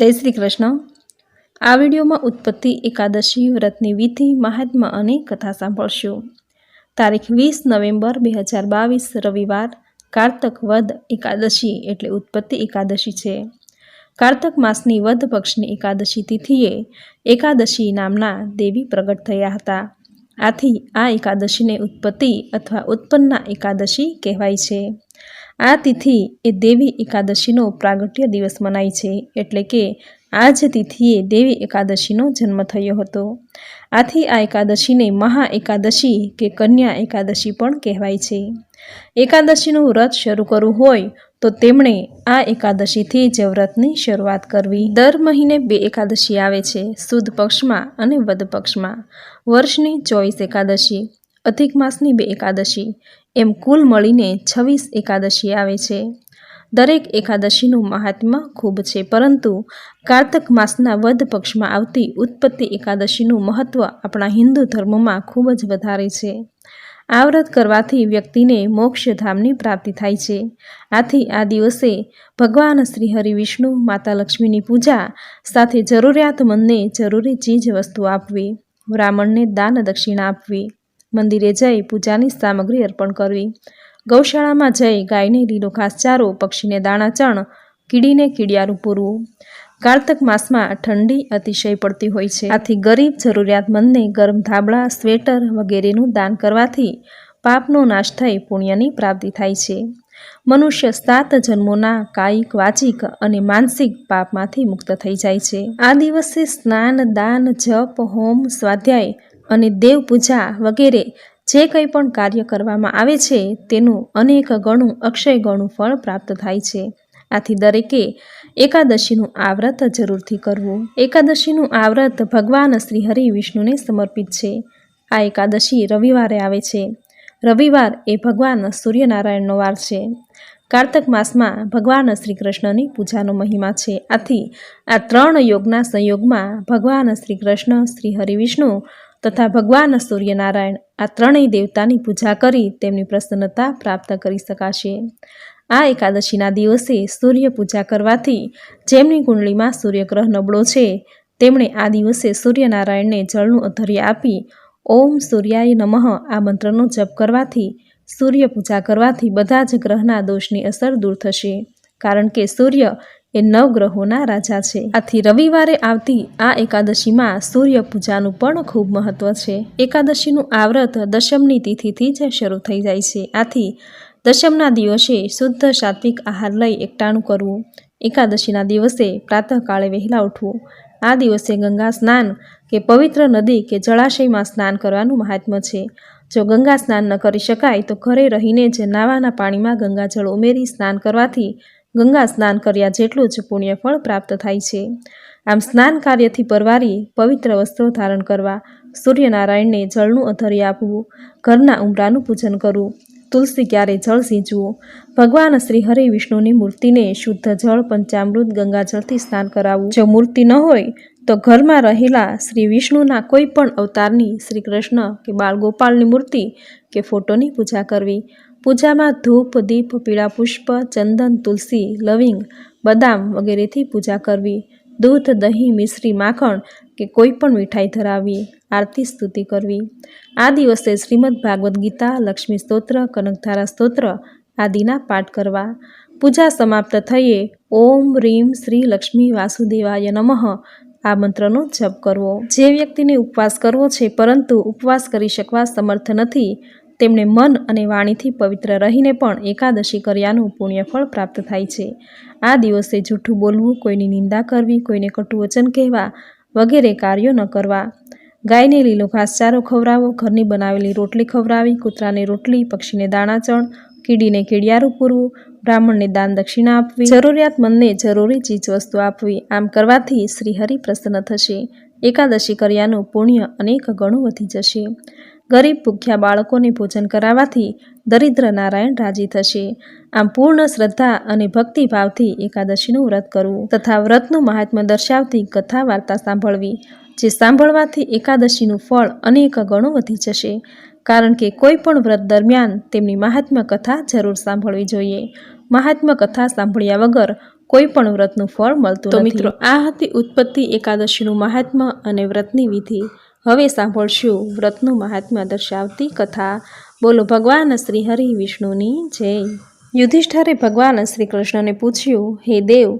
જય શ્રી કૃષ્ણ. આ વિડીયોમાં ઉત્પત્તિ એકાદશી વ્રતની વિધિ મહાત્મા અને કથા સાંભળશું. તારીખ વીસ નવેમ્બર બે હજાર બાવીસ રવિવાર, કારતક વદ એકાદશી એટલે ઉત્પત્તિ એકાદશી છે. કારતક માસની વદ પક્ષની એકાદશી તિથિએ એકાદશી નામના દેવી પ્રગટ થયા હતા. આથી આ એકાદશીને ઉત્પત્તિ અથવા ઉત્પન્ના એકાદશી કહેવાય છે. આ તિથિ એ દેવી એકાદશીનો પ્રાગટ્ય દિવસ મનાય છે, એટલે કે આ જ તિથિએ દેવી એકાદશીનો જન્મ થયો હતો. આથી આ એકાદશીને મહા એકાદશી કે કન્યા એકાદશી પણ કહેવાય છે. એકાદશીનું વ્રત શરૂ કરવું હોય તો તેમણે આ એકાદશીથી જ વ્રતની શરૂઆત કરવી. દર મહિને બે એકાદશી આવે છે, સુદ પક્ષમાં અને વદ પક્ષમાં. વર્ષની ચોવીસ એકાદશી, અધિક માસની બે એકાદશી એમ કુલ મળીને છવ્વીસ એકાદશી આવે છે. દરેક એકાદશીનું મહાત્મ્ય ખૂબ છે, પરંતુ કાર્તક માસના વધ પક્ષમાં આવતી ઉત્પત્તિ એકાદશીનું મહત્ત્વ આપણા હિન્દુ ધર્મમાં ખૂબ જ વધારે છે. આ વ્રત કરવાથી વ્યક્તિને મોક્ષધામની પ્રાપ્તિ થાય છે. આથી આ દિવસે ભગવાન શ્રી હરિ વિષ્ણુ, માતા લક્ષ્મીની પૂજા સાથે જરૂરિયાતમંદને જરૂરી ચીજ વસ્તુ આપવી, બ્રાહ્મણને દાન દક્ષિણા આપવી મંદિરે જઈ પૂજાની સામગ્રી અર્પણ કરવી. ગૌશાળામાં જઈ ગાયને લીલો ઘાસચારો પક્ષીને દાણા ચણ, કીડીને કીડિયારું પૂરવું. કાર્તક માસમાં ઠંડી અતિશય પડતી હોય છે. આથી ગરીબ જરૂરિયાતમંદને ગરમ ધાબળા, સ્વેટર વગેરેનું દાન કરવાથી પાપનો નાશ થઈ પુણ્યની પ્રાપ્તિ થાય છે. મનુષ્ય સાત જન્મોના કાયિક, વાચિક અને માનસિક પાપમાંથી મુક્ત થઈ જાય છે. આ દિવસે સ્નાન, દાન, જપ, હોમ, સ્વાધ્યાય અને દેવ પૂજા વગેરે જે કંઈ પણ કાર્ય કરવામાં આવે છે, તેનું અનેક ગણું અક્ષય ગણું ફળ પ્રાપ્ત થાય છે. આથી દરેકે એકાદશીનું આ વ્રત જરૂરથી કરવું. એકાદશીનું આ વ્રત ભગવાન શ્રી હરિ વિષ્ણુને સમર્પિત છે. આ એકાદશી રવિવારે આવે છે. રવિવાર એ ભગવાન સૂર્યનારાયણનો વાર છે. કાર્તક માસમાં ભગવાન શ્રી કૃષ્ણની પૂજાનો મહિમા છે. આથી આ ત્રણ યોગના સંયોગમાં ભગવાન શ્રી કૃષ્ણ, શ્રી હરિવિષ્ણુ તથા ભગવાન સૂર્યનારાયણ આ ત્રણેય દેવતાની પૂજા કરી તેમની પ્રસન્નતા પ્રાપ્ત કરી શકાશે. આ એકાદશીના દિવસે સૂર્ય પૂજા કરવાથી જેમની કુંડળીમાં સૂર્યગ્રહ નબળો છે, તેમણે આ દિવસે સૂર્યનારાયણને જળનું અધર્ય આપી ઓમ સૂર્યાય નમઃ આ મંત્રનો જપ કરવાથી સૂર્ય પૂજા કરવાથી બધા જ ગ્રહના દોષની અસર દૂર થશે. કારણ કે સૂર્ય એ નવગ્રહોના રાજા છે. આથી રવિવારે આવતી આ એકાદશીમાં સૂર્ય પૂજાનું પણ ખૂબ મહત્વ છે. એકાદશીનું આ વ્રત દશમની તિથિથી જ શરૂ થઈ જાય છે. આથી દશમના દિવસે શુદ્ધ સાત્વિક આહાર લઈ એકટાણું કરવું, એકાદશીના દિવસે પ્રાતઃકાળે વહેલા ઉઠવું, આ દિવસે ગંગા સ્નાન કે પવિત્ર નદી કે જળાશયમાં સ્નાન કરવાનું મહાત્મ્ય છે. જો ગંગા સ્નાન ન કરી શકાય તો ઘરે રહીને જ નાવાના પાણીમાં ગંગાજળ ઉમેરી સ્નાન કરવાથી ગંગા સ્નાન કર્યા જેટલું જ પુણ્યફળ પ્રાપ્ત થાય છે. આમ સ્નાન કાર્યથી પરવારી પવિત્ર વસ્ત્રો ધારણ કરવા, સૂર્યનારાયણને જળનું અધર્ય આપવું, ઘરના ઉમરાનું પૂજન કરવું, તુલસી ક્યારે જળ સિંચવું, ભગવાન શ્રી હરિ વિષ્ણુની મૂર્તિને શુદ્ધ જળ પંચામૃત ગંગાજળથી સ્નાન કરાવવું. જો મૂર્તિ ન હોય તો ઘરમાં રહેલા શ્રી વિષ્ણુના કોઈ પણ અવતારની શ્રી કૃષ્ણ કે બાળગોપાલની મૂર્તિ કે ફોટોની પૂજા કરવી. પૂજામાં ધૂપ, દીપ, પીળા પુષ્પ, ચંદન, તુલસી, લવિંગ, બદામ વગેરેથી પૂજા કરવી. દૂધ, દહીં, મિશ્રી, માખણ કે કોઈ પણ મીઠાઈ ધરાવવી. આરતી, સ્તુતિ કરવી. આ દિવસે શ્રીમદ ભાગવદ્ ગીતા, લક્ષ્મી સ્તોત્ર, કનકધારા સ્તોત્ર આદિના પાઠ કરવા. પૂજા સમાપ્ત થઈએ ઓમ, રીમ, શ્રી લક્ષ્મી વાસુદેવાય નમઃ. આ મંત્રનો જપ કરવો. જે વ્યક્તિને ઉપવાસ કરવો છે, પરંતુ ઉપવાસ કરી શકવા સમર્થ નથી તેમણે મન અને વાણીથી પવિત્ર રહીને પણ એકાદશી કર્યાનું પુણ્યફળ પ્રાપ્ત થાય છે. આ દિવસે જૂઠું બોલવું, કોઈની નિંદા કરવી, કોઈને કટુવચન કહેવા વગેરે કાર્યો ન કરવા. ગાયને લીલો ઘાસચારો ખવડાવો, ઘરની બનાવેલી રોટલી ખવડાવી, કૂતરાને રોટલી, પક્ષીને દાણાચણ, કીડીને કીડિયારું પૂરવું બ્રાહ્મણને દાન દક્ષિણા આપવી. જરૂરિયાતમંદને જરૂરી ચીજવસ્તુ આપવી. આમ કરવાથી શ્રીહરિ પ્રસન્ન થશે. એકાદશી કર્યાનું પુણ્ય અનેક ગણું વધી જશે. ગરીબ ભૂખ્યા બાળકોને ભોજન કરાવવાથી દરિદ્ર નારાયણ રાજી થશે. આમ પૂર્ણ શ્રદ્ધા અને ભક્તિભાવથી એકાદશીનું વ્રત કરવું તથા વ્રતનું મહાત્મ્ય દર્શાવતી કથા વાર્તા સાંભળવી. જે સાંભળવાથી એકાદશીનું ફળ અનેક ગણું વધી જશે. કારણ કે કોઈ પણ વ્રત દરમિયાન તેમની મહાત્મ્ય કથા જરૂર સાંભળવી જોઈએ. મહાત્મ્ય કથા સાંભળ્યા વગર કોઈ પણ વ્રતનું ફળ મળતું તો મિત્રો આ હતી ઉત્પત્તિ એકાદશીનું મહાત્મ્ય અને વ્રતની વિધિ. હવે સાંભળશું વ્રતનું મહાત્મ્ય દર્શાવતી કથા. બોલો ભગવાન શ્રી હરિ વિષ્ણુની જય. યુધિષ્ઠરે ભગવાન શ્રી કૃષ્ણને પૂછ્યું હે દેવ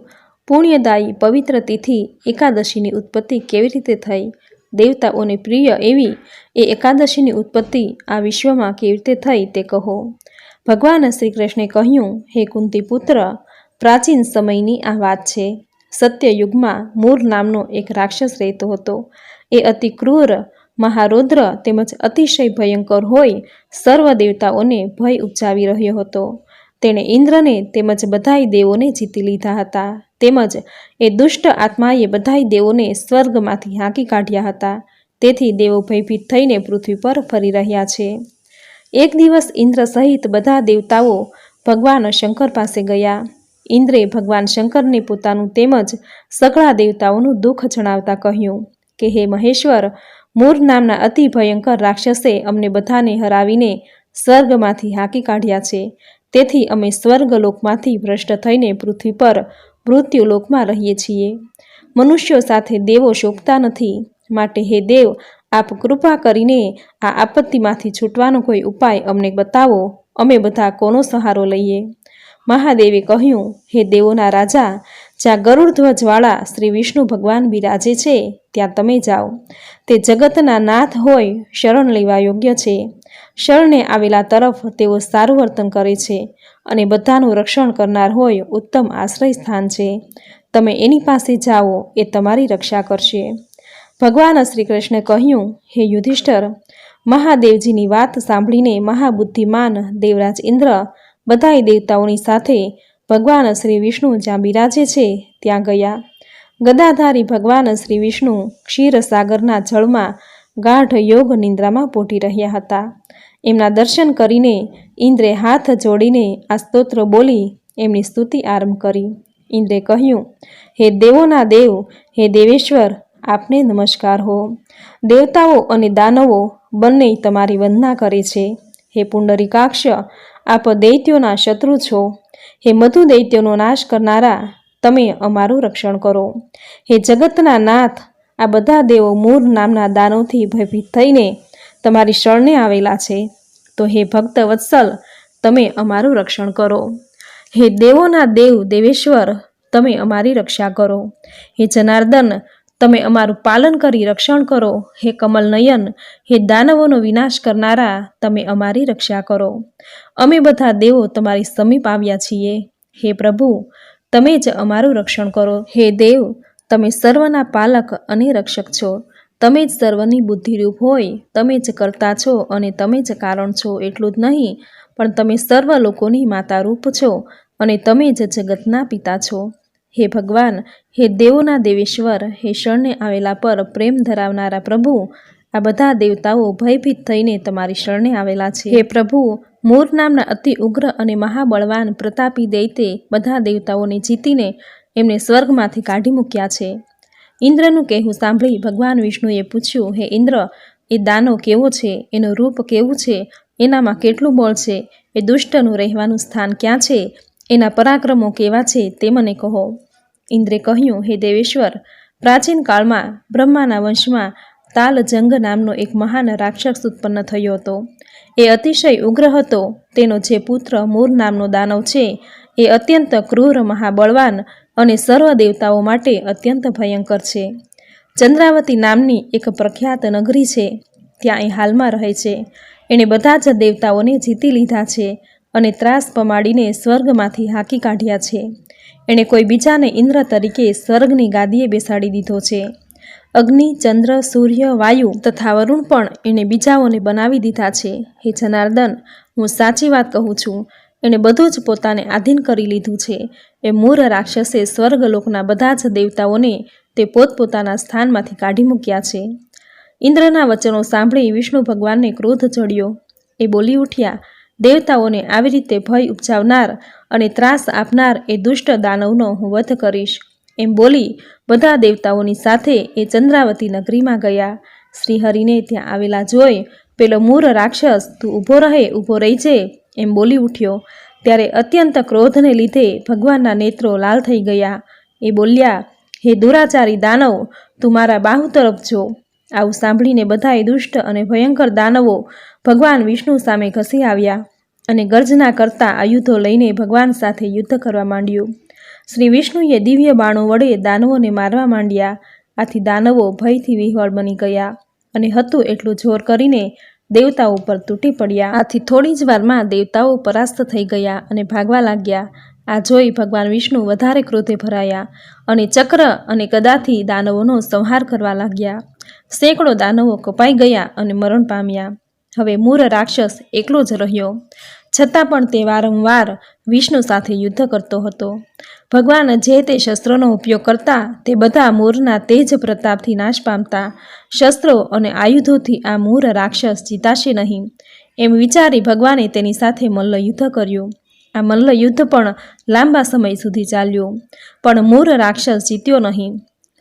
પુણ્યદાયી પવિત્ર તિથિ એકાદશીની ઉત્પત્તિ કેવી રીતે થઈ? દેવતાઓને પ્રિય એવી એ એકાદશીની ઉત્પત્તિ આ વિશ્વમાં કેવી રીતે થઈ તે કહો. ભગવાન શ્રી કૃષ્ણે કહ્યું, હે કુંતી પુત્ર પ્રાચીન સમયની આ વાત છે. સત્યયુગમાં મૂર નામનો એક રાક્ષસ રહેતો હતો. એ અતિ ક્રૂર, મહારૌદ્ર તેમજ અતિશય ભયંકર હોય સર્વ દેવતાઓને ભય ઉપજાવી રહ્યો હતો. તેણે ઇન્દ્રને તેમજ બધાય દેવોને જીતી લીધા હતા. તેમજ એ દુષ્ટ આત્માએ બધાય દેવોને સ્વર્ગમાંથી હાંકી કાઢ્યા હતા. તેથી દેવો ભયભીત થઈને પૃથ્વી પર ફરી રહ્યા છે. એક દિવસ ઇન્દ્ર સહિત બધા દેવતાઓ ભગવાન શંકર પાસે ગયા. ઇન્દ્રે ભગવાન શંકરને પોતાનું તેમજ સગળા દેવતાઓનું દુઃખ જણાવતા કહ્યું કે, હે મહેશ્વર, મૂર નામના અતિ ભયંકર રાક્ષસે અમને બધાને હરાવીને સ્વર્ગમાંથી હાંકી કાઢ્યા છે. તેથી અમે સ્વર્ગલોકમાંથી ભ્રષ્ટ થઈને પૃથ્વી પર મૃત્યુલોકમાં રહીએ છીએ. મનુષ્યો સાથે દેવો શોભતા નથી. માટે હે દેવ, આપ કૃપા કરીને આ આપત્તિમાંથી છૂટવાનો કોઈ ઉપાય અમને બતાવો. અમે બધા કોનો સહારો લઈએ? મહાદેવે કહ્યું, હે દેવોના રાજા જ્યાં ગરુડધ્વજવાળા શ્રી વિષ્ણુ ભગવાન બિરાજે છે, ત્યાં તમે જાઓ. તે જગતના નાથ હોય, શરણ લેવા યોગ્ય છે. શરણે આવેલા તરફ તેઓ સારું વર્તન કરે છે અને બધાનું રક્ષણ કરનાર હોય ઉત્તમ આશ્રય સ્થાન છે. તમે એની પાસે જાઓ, એ તમારી રક્ષા કરશે. ભગવાન શ્રી કૃષ્ણે કહ્યું, હે યુધિષ્ઠર, મહાદેવજીની વાત સાંભળીને મહાબુદ્ધિમાન દેવરાજ ઇન્દ્ર બધાય દેવતાઓની સાથે ભગવાન શ્રી વિષ્ણુ જ્યાં બિરાજે છે, ત્યાં ગયા. ગદાધારી ભગવાન શ્રી વિષ્ણુ ક્ષીરસાગરના જળમાં ગાઢ યોગ નિંદ્રામાં પોટી રહ્યા હતા. એમના દર્શન કરીને ઇન્દ્રે હાથ જોડીને આ સ્તોત્ર બોલી એમની સ્તુતિ આરંભ કરી. ઇન્દ્રે કહ્યું, હે દેવોના દેવ, હે દેવેશ્વર, આપને નમસ્કાર હો. દેવતાઓ અને દાનવો બંને તમારી વંદના કરે છે. હે પુંડરીકાક્ષ, આપ દૈત્યોના શત્રુ છો. હે મધુ દૈત્યનો નાશ કરનારા, તમે અમારું રક્ષણ કરો. હે જગતના નાથ, આ બધા દેવો મૂર નામના દાનવથી ભયભીત થઈને તમારી શરણે આવેલા છે. તો હે ભક્ત વત્સલ, તમે અમારું રક્ષણ કરો. હે દેવોના દેવ દેવેશ્વર, તમે અમારી રક્ષા કરો. હે જનાર્દન તમે અમારું પાલન કરી રક્ષણ કરો. હે કમલ નયન, હે દાનવોનો વિનાશ કરનારા, તમે અમારી રક્ષા કરો. અમે બધા દેવો તમારી સમીપ આવ્યા છીએ. હે પ્રભુ, તમે જ અમારું રક્ષણ કરો. હે દેવ, તમે સર્વના પાલક અને રક્ષક છો. તમે જ સર્વની બુદ્ધિરૂપ હોય. તમે જ કરતા છો અને તમે જ કારણ છો. એટલું જ નહીં, પણ તમે સર્વ લોકોની માતારૂપ છો અને તમે જ જગતના પિતા છો. હે ભગવાન, હે દેવોના દેવેશ્વર, હે શરણે આવેલા પર પ્રેમ ધરાવનારા પ્રભુ, આ બધા દેવતાઓ ભયભીત થઈને તમારી શરણે આવેલા છે. હે પ્રભુ, મોર નામના અતિ ઉગ્ર અને મહાબળવાન પ્રતાપી દૈતે બધા દેવતાઓને જીતીને એમને સ્વર્ગમાંથી કાઢી મૂક્યા છે. ઇન્દ્રનું કહેવું સાંભળી ભગવાન વિષ્ણુએ પૂછ્યું, હે ઇન્દ્ર, એ દાનો કેવો છે? એનું રૂપ કેવું છે? એનામાં કેટલું બળ છે? એ દુષ્ટનું રહેવાનું સ્થાન ક્યાં છે? એના પરાક્રમો કેવા છે તે મને કહો. ઇન્દ્રે કહ્યું, હે દેવેશ્વર, પ્રાચીન કાળમાં બ્રહ્માના વંશમાં તાલજંગ નામનો એક મહાન રાક્ષસ ઉત્પન્ન થયો હતો. એ અતિશય ઉગ્ર હતો. તેનો જે પુત્ર મૂર નામનો દાનવ છે, એ અત્યંત ક્રૂર, મહાબળવાન અને સર્વ દેવતાઓ માટે અત્યંત ભયંકર છે. ચંદ્રાવતી નામની એક પ્રખ્યાત નગરી છે. ત્યાં એ હાલમાં રહે છે. એણે બધા જ દેવતાઓને જીતી લીધા છે. અને ત્રાસ પમાડીને સ્વર્ગમાંથી હાંકી કાઢ્યા છે. એણે કોઈ બીજાને ઇન્દ્ર તરીકે સ્વર્ગની ગાદીએ બેસાડી દીધો છે. અગ્નિ, ચંદ્ર, સૂર્ય, વાયુ તથા વરુણ પણ એણે બીજાઓને બનાવી દીધા છે. હે જનાર્દન, હું સાચી વાત કહું છું. એણે બધું જ પોતાને આધીન કરી લીધું છે. એ મૂર રાક્ષસે સ્વર્ગલોકના બધા જ દેવતાઓને તે પોતપોતાના સ્થાનમાંથી કાઢી મૂક્યા છે. ઇન્દ્રના વચનો સાંભળી વિષ્ણુ ભગવાનને ક્રોધ ચડ્યો. એ બોલી ઉઠ્યા દેવતાઓને આવી રીતે ભય ઉપજાવનાર અને ત્રાસ આપનાર એ દુષ્ટ દાનવનો હું વધ કરીશ. એમ બોલી બધા દેવતાઓની સાથે એ ચંદ્રાવતી નગરીમાં ગયા. શ્રીહરિને ત્યાં આવેલા જોઈ પેલો મૂર રાક્ષસ, તું ઊભો રહે, ઊભો રહીજે. એમ બોલી ઉઠ્યો. ત્યારે અત્યંત ક્રોધને લીધે ભગવાનના નેત્રો લાલ થઈ ગયા. એ બોલ્યા, હે દુરાચારી દાનવ, તું મારા બાહુ તરફ જો. આવું સાંભળીને બધાએ દુષ્ટ અને ભયંકર દાનવો ભગવાન વિષ્ણુ સામે ઘસી આવ્યા. અને ગર્જના કરતા આયુધો લઈને ભગવાન સાથે યુદ્ધ કરવા માંડ્યું. શ્રી વિષ્ણુએ દિવ્ય બાણો વડે દાનવોને મારવા માંડ્યા. આથી દાનવો ભયથી વિહવળ બની ગયા અને હતું એટલું જોર કરીને દેવતાઓ પર તૂટી પડ્યા. આથી થોડી જ વારમાં દેવતાઓ પરાસ્ત થઈ ગયા અને ભાગવા લાગ્યા. આ જોઈ ભગવાન વિષ્ણુ વધારે ક્રોધે ભરાયા અને ચક્ર અને કદાથી દાનવોનો સંહાર કરવા લાગ્યા. સેંકડો દાનવો કપાઈ ગયા અને મરણ પામ્યા. હવે મૂર રાક્ષસ એકલો જ રહ્યો. છતાં પણ તે વારંવાર વિષ્ણુ સાથે યુદ્ધ કરતો હતો. ભગવાન જે તે શસ્ત્રોનો ઉપયોગ કરતા તે બધા મૂરના તેજ પ્રતાપથી નાશ પામતા. શસ્ત્રો અને આયુધોથી આ મૂર રાક્ષસ જીતાશે નહીં એમ વિચારી ભગવાને તેની સાથે મલ્લ યુદ્ધ કર્યું. આ મલ્લ યુદ્ધ પણ લાંબા સમય સુધી ચાલ્યું, પણ મૂર રાક્ષસ જીત્યો નહીં.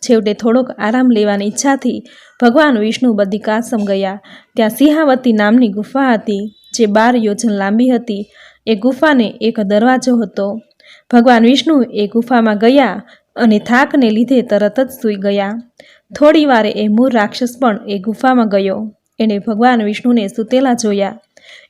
છેવટે થોડોક આરામ લેવાની ઈચ્છાથી ભગવાન વિષ્ણુ બદ્રિકાશ્રમ ગયા. ત્યાં સિંહાવતી નામની ગુફા હતી. જે બાર યોજન લાંબી હતી, એ ગુફાને એક દરવાજો હતો. ભગવાન વિષ્ણુ એ ગુફામાં ગયા અને થાકને લીધે તરત જ સૂઈ ગયા. થોડી વારે એ મૂળ રાક્ષસ પણ એ ગુફામાં ગયો. એણે ભગવાન વિષ્ણુને સૂતેલા જોયા.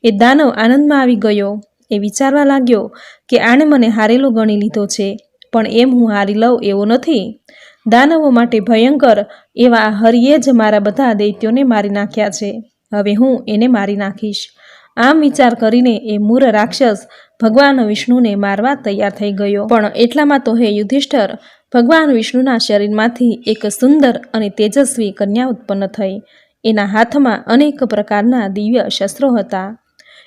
એ દાનવ આનંદમાં આવી ગયો. એ વિચારવા લાગ્યો કે આણે મને હારેલો ગણી લીધો છે, પણ એમ હું હારી લઉં એવો નથી. દાનવો માટે ભયંકર એવા હરિએ જ મારા બધા દૈત્યોને મારી નાખ્યા છે. હવે હું એને મારી નાખીશ. આમ વિચાર કરીને એ મૂર રાક્ષસ ભગવાન વિષ્ણુને મારવા તૈયાર થઈ ગયો. પણ એટલામાં તો હે યુધિષ્ઠર, ભગવાન વિષ્ણુના શરીરમાંથી એક સુંદર અને તેજસ્વી કન્યા ઉત્પન્ન થઈ. એના હાથમાં અનેક પ્રકારના દિવ્ય શસ્ત્રો હતા.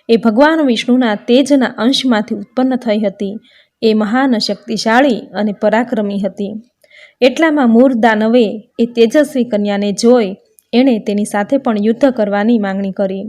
એ ભગવાન વિષ્ણુના તેજના અંશમાંથી ઉત્પન્ન થઈ હતી. એ મહાન શક્તિશાળી અને પરાક્રમી હતી. એટલામાં મૂર દાનવે એ તેજસ્વી કન્યાને જોઈ, એણે તેની સાથે પણ યુદ્ધ કરવાની માંગણી કરી.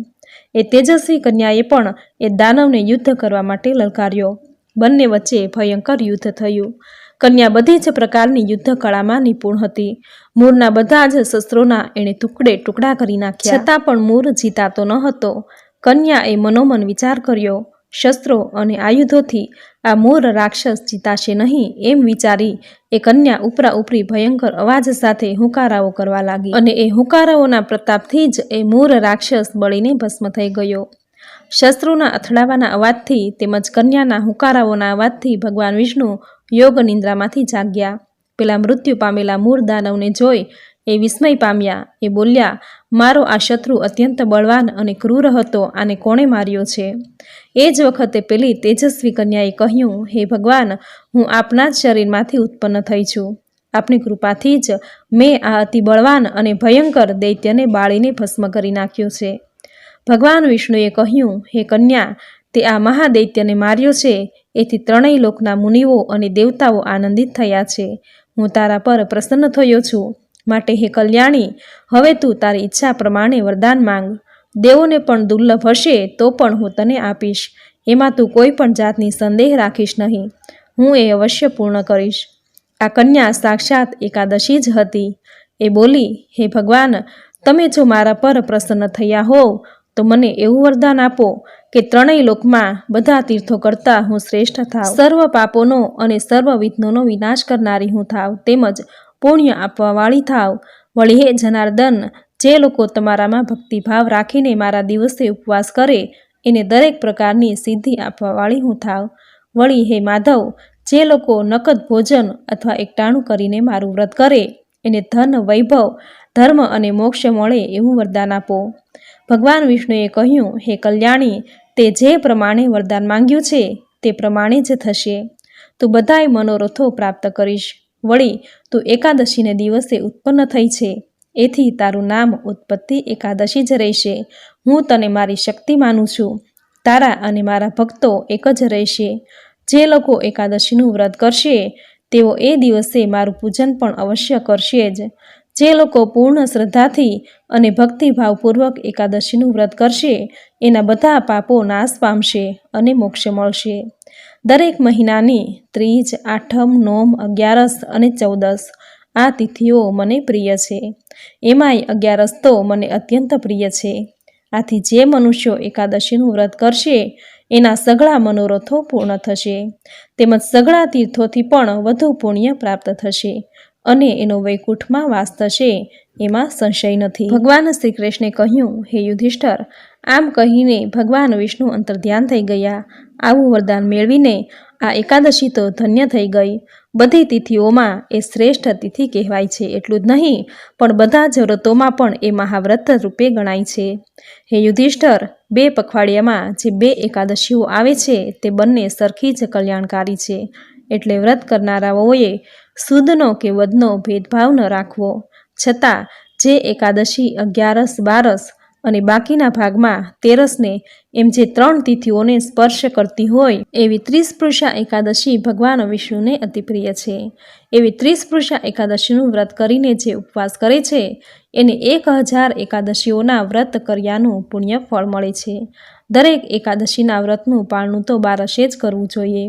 એ તેજસ્વી કન્યાએ પણ એ દાનવને યુદ્ધ કરવા માટે લલકાર્યો. બંને વચ્ચે ભયંકર યુદ્ધ થયું. કન્યા બધી જ પ્રકારની યુદ્ધ કળામાં નિપુણ હતી. મૂરના બધા જ શસ્ત્રોના એણે ટુકડે ટુકડા કરી નાખ્યા. છતાં પણ મૂર જીતાતો ન હતો. કન્યાએ મનોમન વિચાર કર્યો. શસ્ત્રો અને આયુધોથી આ મૂર રાક્ષસ જીતાશે નહીં એમ વિચારી એ કન્યા ઉપરા ઉપરી ભયંકર અવાજ સાથે હુંકારાઓ કરવા લાગી અને એ હુંકારાઓના પ્રતાપથી જ એ મૂર રાક્ષસ બળીને ભસ્મ થઈ ગયો. શસ્ત્રોના અથડાવાના અવાજથી તેમજ કન્યાના હુંકારાઓના અવાજથી ભગવાન વિષ્ણુ યોગ નિંદ્રામાંથી જાગ્યા. પેલા મૃત્યુ પામેલા મૂળ દાનવને જોઈ એ વિસ્મય પામ્યા. એ બોલ્યા, મારો આ શત્રુ અત્યંત બળવાન અને ક્રૂર હતો, આને કોણે માર્યો છે? એ જ વખતે પેલી તેજસ્વી કન્યાએ કહ્યું, હે ભગવાન, હું આપના જ શરીરમાંથી ઉત્પન્ન થઈ છું. આપની કૃપાથી જ મેં આ અતિ બળવાન અને ભયંકર દૈત્યને બાળીને ભસ્મ કરી નાખ્યો છે. ભગવાન વિષ્ણુએ કહ્યું, હે કન્યા, તે આ મહાદૈત્યને માર્યો છે. એથી ત્રણેય લોકના મુનિઓ અને દેવતાઓ આનંદિત થયા છે. હું તારા પર પ્રસન્ન થયો છું. માટે હે કલ્યાણી, હવે તું તારી ઈચ્છા પ્રમાણે વરદાન માંગ. દેવોને પણ દુર્લભ હશે તો પણ હું તને આપીશ. એમાં તું કોઈ પણ જાતની સંદેહ રાખીશ નહીં. હું એ અવશ્ય પૂર્ણ કરીશ. આ કન્યા સાક્ષાત એકાદશી જ હતી. એ બોલી, હે ભગવાન, તમે જો મારા પર પ્રસન્ન થયા હોવ, તો મને એવું વરદાન આપો કે ત્રણેય લોકમાં બધા તીર્થો કરતાં હું શ્રેષ્ઠ થાવ. સર્વ પાપોનો અને સર્વ વિઘ્નોનો વિનાશ કરનારી હું થાવ. તેમજ પુણ્ય આપવાવાળી થાવ. વળી હે જનાર્દન, જે લોકો તમારામાં ભક્તિભાવ રાખીને મારા દિવસે ઉપવાસ કરે, એને દરેક પ્રકારની સિદ્ધિ આપવાવાળી હું થાવ. વળી હે માધવ, જે લોકો નકદ ભોજન અથવા એકટાણું કરીને મારું વ્રત કરે, એને ધન, વૈભવ, ધર્મ અને મોક્ષ મળે એવું વરદાન આપો. ભગવાન વિષ્ણુએ કહ્યું, હે કલ્યાણી, તે જે પ્રમાણે વરદાન માંગ્યું છે, તે પ્રમાણે જ થશે. તું બધાય મનોરથો પ્રાપ્ત કરીશ. વળી તું એકાદશીને દિવસે ઉત્પન્ન થઈ છે. એથી તારું નામ ઉત્પત્તિ એકાદશી જ રહેશે. હું તને મારી શક્તિ માનું છું. તારા અને મારા ભક્તો એક જ રહેશે. જે લોકો એકાદશીનું વ્રત કરશે, તેઓ એ દિવસે મારું પૂજન પણ અવશ્ય કરશે જ. જે લોકો પૂર્ણ શ્રદ્ધાથી અને ભક્તિભાવપૂર્વક એકાદશીનું વ્રત કરશે, એના બધા પાપો નાશ પામશે અને મોક્ષ મળશે. દરેક મહિનાની ત્રીજ, આઠમ, નોમ, અગિયારસ અને ચૌદસ. આ તિથિઓ મને પ્રિય છે. એમાંય અગિયારસ તો મને અત્યંત પ્રિય છે. આથી જે મનુષ્યો એકાદશીનું વ્રત કરશે, એના સઘળા મનોરથો પૂર્ણ થશે. તેમજ સઘળા તીર્થોથી પણ વધુ પુણ્ય પ્રાપ્ત થશે અને એનો વૈકુંઠમાં વાસ થશે, એમાં સંશય નથી. ભગવાન શ્રી કૃષ્ણે કહ્યું, હે યુધિષ્ઠર, આમ કહીને ભગવાન વિષ્ણુ અંતર્ધ્યાન થઈ ગયા. આવું વરદાન મેળવીને આ એકાદશી તો ધન્ય થઈ ગઈ. બધી તિથિઓમાં એ શ્રેષ્ઠ તિથિ કહેવાય છે. એટલું જ નહીં, પણ બધા જ વ્રતોમાં પણ એ મહાવ્રત રૂપે ગણાય છે. હે યુધિષ્ઠર, બે પખવાડિયામાં જે બે એકાદશીઓ આવે છે, તે બંને સરખી જ કલ્યાણકારી છે. એટલે વ્રત કરનારાઓએ સુદનો કે વદનો ભેદભાવ ન રાખવો. છતાં, જે એકાદશી અગિયારસ બારસ અને બાકીના ભાગમાં તેરસને એમ જે ત્રણ તિથિઓને સ્પર્શ કરતી હોય, એવી ત્રિસ્પૃશા એકાદશી ભગવાન વિષ્ણુને અતિપ્રિય છે. એવી ત્રિસ્પૃશા એકાદશીનું વ્રત કરીને જે ઉપવાસ કરે છે, એને એક હજાર એકાદશીઓના વ્રત કર્યાનું પુણ્ય ફળ મળે છે. દરેક એકાદશીના વ્રતનું પાળનું તો બારસે જ કરવું જોઈએ.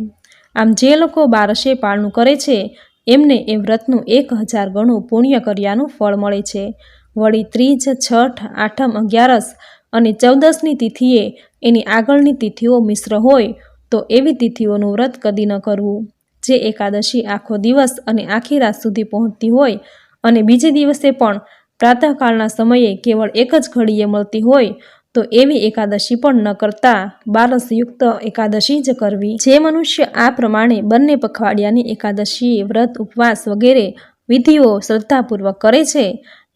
આમ જે લોકો બારસે પાળનું કરે છે, એમને એ વ્રતનું એક હજાર ગણું પુણ્ય કર્યાનું ફળ મળે છે. વળી ત્રીજ, છઠ, આઠમ, અગિયારસ અને ચૌદસની તિથિએ એની આગળની તિથિઓ મિશ્ર હોય, તો એવી તિથિઓનું વ્રત કદી ન કરવું. જે એકાદશી આખો દિવસ અને આખી રાત સુધી પહોંચતી હોય અને બીજે દિવસે પણ પ્રાતઃકાળના સમયે કેવળ એક જ ઘડીએ મળતી હોય, તો એવી એકાદશી પણ ન કરતા બારસયુક્ત એકાદશી જ કરવી. જે મનુષ્ય આ પ્રમાણે બંને પખવાડિયાની એકાદશી વ્રત ઉપવાસ વગેરે વિધિઓ શ્રદ્ધાપૂર્વક કરે છે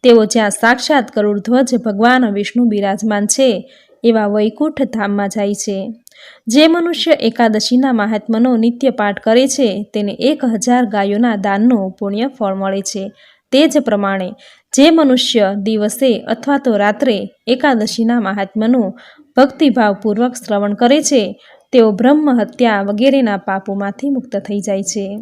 તેઓ જ્યાં સાક્ષાત કરુણધ્વજ ભગવાન વિષ્ણુ બિરાજમાન છે, એવા વૈકુંઠ ધામમાં જાય છે. જે મનુષ્ય એકાદશીના મહાત્માનો નિત્ય પાઠ કરે છે, તેને એક હજાર ગાયોના દાનનું પુણ્ય ફળ મળે છે. તે જ પ્રમાણે જે મનુષ્ય દિવસે અથવા તો રાત્રે એકાદશીના મહાત્માનું ભક્તિભાવપૂર્વક શ્રવણ કરે છે, તેઓ બ્રહ્મ હત્યા વગેરેના પાપોમાંથી મુક્ત થઈ જાય છે.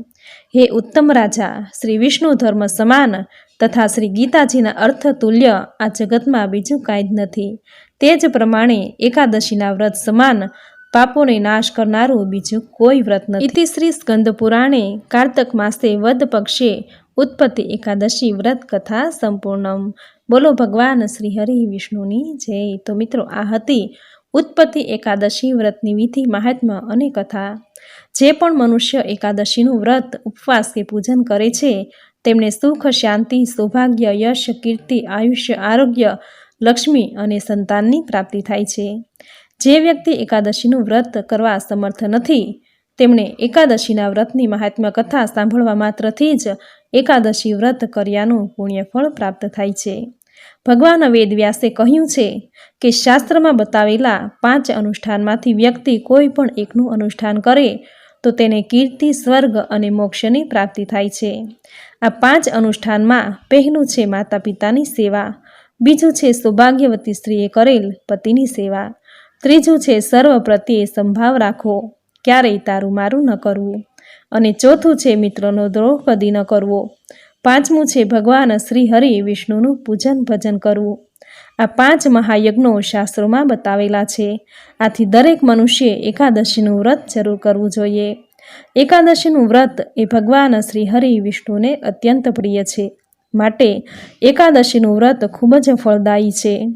હે ઉત્તમ રાજા, શ્રી વિષ્ણુ ધર્મ સમાન તથા શ્રી ગીતાજીના અર્થ તુલ્ય આ જગતમાં બીજું કાંઈ જ નથી. તે જ પ્રમાણે એકાદશીના વ્રત સમાન પાપોને નાશ કરનારું બીજું કોઈ વ્રત નથી. ઇતિ શ્રી સ્કંદ પુરાણે કાર્તક માસે વદ પક્ષે ઉત્પત્તિ એકાદશી વ્રત કથા સંપૂર્ણમ. બોલો ભગવાન શ્રી હરિ વિષ્ણુની જય. તો મિત્રો, આ હતી ઉત્પત્તિ એકાદશી વ્રતની વિધિ મહાત્મા અને કથા. જે પણ મનુષ્ય એકાદશીનું વ્રત ઉપવાસ કે પૂજન કરે છે તેમને સુખ, શાંતિ, સૌભાગ્ય, યશ, કીર્તિ, આયુષ્ય, આરોગ્ય, લક્ષ્મી અને સંતાનની પ્રાપ્તિ થાય છે. જે વ્યક્તિ એકાદશીનું વ્રત કરવા સમર્થ નથી, તેમણે એકાદશીના વ્રતની મહાત્મ્ય કથા સાંભળવા માત્રથી જ એકાદશી વ્રત કર્યાનું પુણ્યફળ પ્રાપ્ત થાય છે. ભગવાન વેદવ્યાસે કહ્યું છે કે શાસ્ત્રમાં બતાવેલા પાંચ અનુષ્ઠાનમાંથી વ્યક્તિ કોઈ પણ એકનું અનુષ્ઠાન કરે તો તેને કીર્તિ, સ્વર્ગ અને મોક્ષની પ્રાપ્તિ થાય છે. આ પાંચ અનુષ્ઠાનમાં પહેલું છે માતા પિતાની સેવા, બીજું છે સૌભાગ્યવતી સ્ત્રીએ કરેલ પતિની સેવા, ત્રીજું છે સર્વ પ્રત્યે સંભાવ રાખો, ક્યારેય તારું મારું ન કરવું, અને ચોથું છે મિત્રનો દ્રોહ કદી ન કરવો. પાંચમું છે ભગવાન શ્રી હરિ વિષ્ણુનું પૂજન ભજન કરવું. આ પાંચ મહાયજ્ઞો શાસ્ત્રોમાં બતાવેલા છે. આથી દરેક મનુષ્યે એકાદશીનું વ્રત જરૂર કરવું જોઈએ. એકાદશીનું વ્રત એ ભગવાન શ્રી હરિ વિષ્ણુને અત્યંત પ્રિય છે. માટે એકાદશીનું વ્રત ખૂબ જ ફળદાયી છે.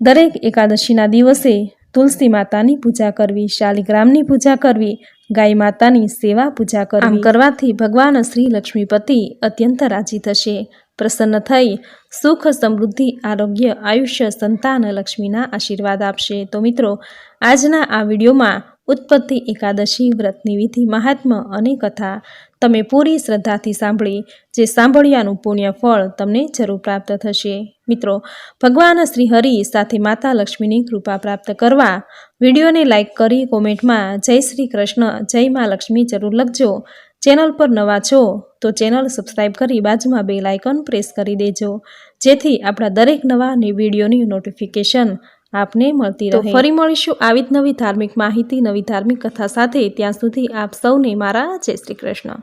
દરેક એકાદશીના દિવસે તુલસી માતાની પૂજા કરવી, શાલિગ્રામની પૂજા કરવી, ગાય માતાની સેવા પૂજા કરવી. આમ કરવાથી ભગવાન શ્રી લક્ષ્મીપતિ અત્યંત રાજી થશે. પ્રસન્ન થઈ સુખ, સમૃદ્ધિ, આરોગ્ય, આયુષ્ય, સંતાન, લક્ષ્મીના આશીર્વાદ આપશે. તો મિત્રો, આજના આ વિડીયોમાં ઉત્પત્તિ એકાદશી, વ્રતની વિધિ, મહાત્મ્ય અને કથા તમે પૂરી શ્રદ્ધાથી સાંભળી, જે સાંભળ્યાનું પુણ્ય ફળ તમને જરૂર પ્રાપ્ત થશે. મિત્રો, ભગવાન શ્રી હરિ સાથે માતા લક્ષ્મીની કૃપા પ્રાપ્ત કરવા વિડીયોને લાઇક કરી કોમેન્ટમાં જય શ્રી કૃષ્ણ, જય મા લક્ષ્મી જરૂર લખજો. ચેનલ પર નવા છો તો ચેનલ સબસ્ક્રાઈબ કરી બાજુમાં બે લાઇકન પ્રેસ કરી દેજો. જેથી આપણા દરેક નવા વિડીયોની નોટિફિકેશન આપને મળતી રહે. ફરી મળીશું આવી જ નવી ધાર્મિક માહિતી નવી ધાર્મિક કથા સાથે. ત્યાં સુધી આપ સૌને મારા જય શ્રી કૃષ્ણ.